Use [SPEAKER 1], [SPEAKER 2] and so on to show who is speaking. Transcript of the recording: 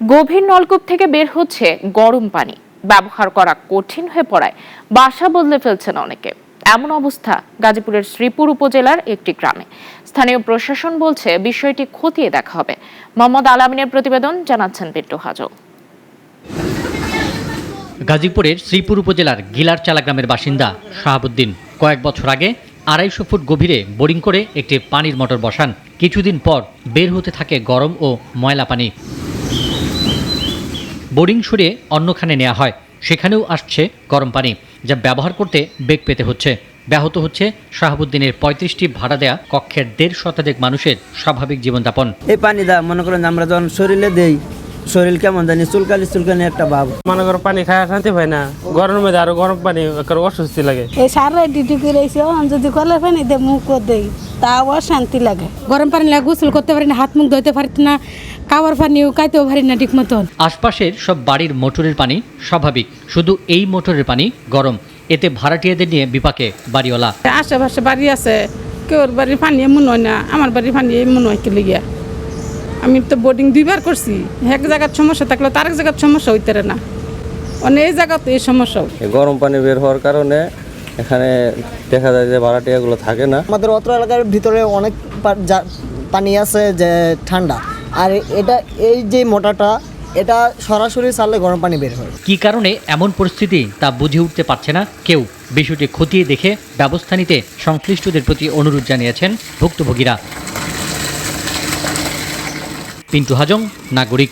[SPEAKER 1] গভীর নলকূপ থেকে বের হচ্ছে গরম পানি। ব্যবহার করা কঠিন হয়ে পড়ায় বাসা বদলে ফেলছেন অনেকে। এমন অবস্থা গাজীপুরের শ্রীপুর উপজেলার একটি গ্রামে। স্থানীয় প্রশাসন বলছে বিষয়টি খতিয়ে দেখা হবে। মোহাম্মদ আলামিনের প্রতিবেদন জানাচ্ছেন পিন্টু হাজো।
[SPEAKER 2] গাজীপুরের শ্রীপুর উপজেলার গিলার চালা গ্রামের বাসিন্দা শাহাবুদ্দিন কয়েক বছর আগে আড়াইশো ফুট গভীরে বোরিং করে একটি পানির মোটর বসান। কিছুদিন পর বের হতে থাকে গরম ও ময়লা পানি। বোরিং সরিয়ে অন্যখানে নেওয়া হয়। সেখানেও আসছে গরম পানি, যা ব্যবহার করতে বেগ পেতে হচ্ছে। ব্যাহত হচ্ছে শাহাবুদ্দিনের পঁয়ত্রিশটি ভাড়া দেয়া কক্ষের দেড় শতাধিক মানুষের স্বাভাবিক জীবনযাপন।
[SPEAKER 3] এই পানি দা মনে করেন আমরা যখন শরীরে দেই শরীর কেমন জানি? চুলকালি চুলকানি একটা ভাব
[SPEAKER 4] মনে করো পানি খাওয়া শান্তি হয় না। গরমের মধ্যে আরও গরম পানি অস্বস্তি লাগে।
[SPEAKER 5] এই সারা ডিউটি করে এসে যদি কলের পানি দে মুখ দেই তাও শান্তি লাগে।
[SPEAKER 6] গরম পানি লাগে গোসল করতে পারি না হাত মুখ ধুতে পারি না খাওয়ার পানিও খাইতেও পারি না ঠিক মতন
[SPEAKER 2] আশপাশের সব বাড়ির মোটরের পানি স্বাভাবিক শুধু এই মোটরের পানি গরম। এতে ভাড়াটিয়াদের নিয়ে বিপাকে বাড়িওয়ালা।
[SPEAKER 6] আশেপাশে বাড়ি আছে কেউ বাড়ির পানি এমন হয় না আমার বাড়ির পানি এমন হয় কি লিগিয়া। আমি তো বোর্ডিং দুইবার করছি। এক জায়গার সমস্যা থাকলে তার এক জায়গার সমস্যা হইতে পারে না। অনেক এই জায়গাতে এই সমস্যা।
[SPEAKER 7] গরম পানি বের হওয়ার কারণে এখানে দেখা যায় যে ভাড়াটিয়াগুলো থাকে না।
[SPEAKER 8] আমাদের অত্র এলাকার ভিতরে অনেক যা- পানি আছে যে ঠান্ডা। আর এটা এই যে মোটাটা এটা সরাসরি চাললে গরম পানি বের হয়।
[SPEAKER 2] কী কারণে এমন পরিস্থিতি তা বুঝে উঠতে পারছে না কেউ? বিষয়টি খতিয়ে দেখে ব্যবস্থা নিতে সংশ্লিষ্টদের প্রতি অনুরোধ জানিয়েছেন ভুক্তভোগীরা। পিন্টু হাজং নাগরিক